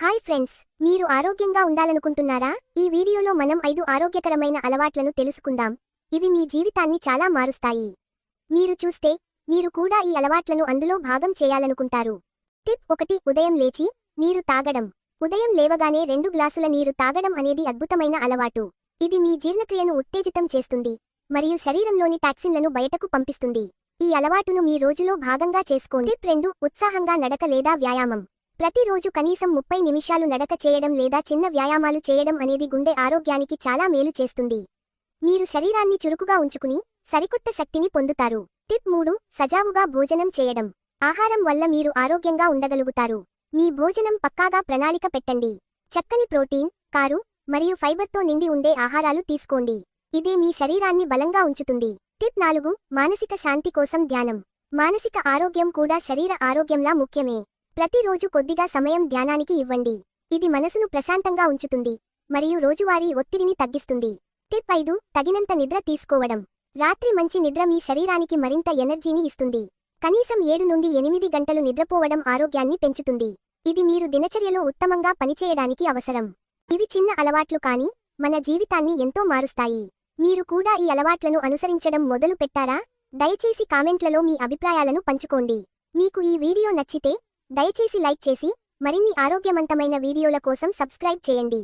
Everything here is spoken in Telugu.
హాయ్ ఫ్రెండ్స్ మీరు ఆరోగ్యంగా ఉండాలనుకుంటున్నారా? ఈ వీడియోలో మనం ఐదు ఆరోగ్యకరమైన అలవాట్లను తెలుసుకుందాం. ఇవి మీ జీవితాన్ని చాలా మారుస్తాయి. మీరు చూస్తే మీరు కూడా ఈ అలవాట్లను అందులో భాగం చేయాలనుకుంటారు. టిప్ ఒకటి ఉదయం లేచి నీరు తాగడం. ఉదయం లేవగానే రెండు గ్లాసుల నీరు తాగడం అనేది అద్భుతమైన అలవాటు. ఇది మీ జీర్ణక్రియను ఉత్తేజితం చేస్తుంది మరియు శరీరంలోని టాక్సిన్లను బయటకు పంపిస్తుంది. ఈ అలవాటును మీ రోజులో భాగంగా చేసుకోండి. టిప్ రెండు ఉత్సాహంగా నడక లేదా వ్యాయామం. ప్రతిరోజు కనీసం ముప్పై నిమిషాలు నడక చేయడం లేదా చిన్న వ్యాయామాలు చేయడం అనేది గుండె ఆరోగ్యానికి చాలా మేలు చేస్తుంది. మీరు శరీరాన్ని చురుకుగా ఉంచుకుని సరికొత్త శక్తిని పొందుతారు. టిప్ మూడు సజావుగా భోజనం చేయడం. ఆహారం వల్ల మీరు ఆరోగ్యంగా ఉండగలుగుతారు. మీ భోజనం పక్కాగా ప్రణాళిక పెట్టండి. చక్కని ప్రోటీన్ కారు మరియు ఫైబర్తో నిండి ఉండే ఆహారాలు తీసుకోండి. ఇదే మీ శరీరాన్ని బలంగా ఉంచుతుంది. టిప్ నాలుగు మానసిక శాంతి కోసం ధ్యానం. మానసిక ఆరోగ్యం కూడా శరీర ఆరోగ్యంలా ముఖ్యమే. ప్రతిరోజు కొద్దిగా సమయం ధ్యానానికి ఇవ్వండి. ఇది మనసును ప్రశాంతంగా ఉంచుతుంది. మరియు రోజువారీ ఒత్తిడిని తగ్గిస్తుంది. టిప్ ఐదు తగినంత నిద్ర తీసుకోవడం. రాత్రి మంచి నిద్ర మీ శరీరానికి మరింత ఎనర్జీని ఇస్తుంది. కనీసం ఏడు నుండి ఎనిమిది గంటలు నిద్రపోవడం ఆరోగ్యాన్ని పెంచుతుంది. ఇది మీరు దినచర్యలో ఉత్తమంగా పనిచేయడానికి అవసరం. ఇవి చిన్న అలవాట్లు కాని మన జీవితాన్ని ఎంతో మారుస్తాయి. మీరు కూడా ఈ అలవాట్లను అనుసరించడం మొదలు పెట్టారా దయచేసి కామెంట్లలో మీ అభిప్రాయాలను పంచుకోండి. మీకు ఈ వీడియో నచ్చితే దయచేసి లైక్ చేసి మరిన్ని ఆరోగ్యవంతమైన వీడియోల కోసం సబ్స్క్రైబ్ చేయండి.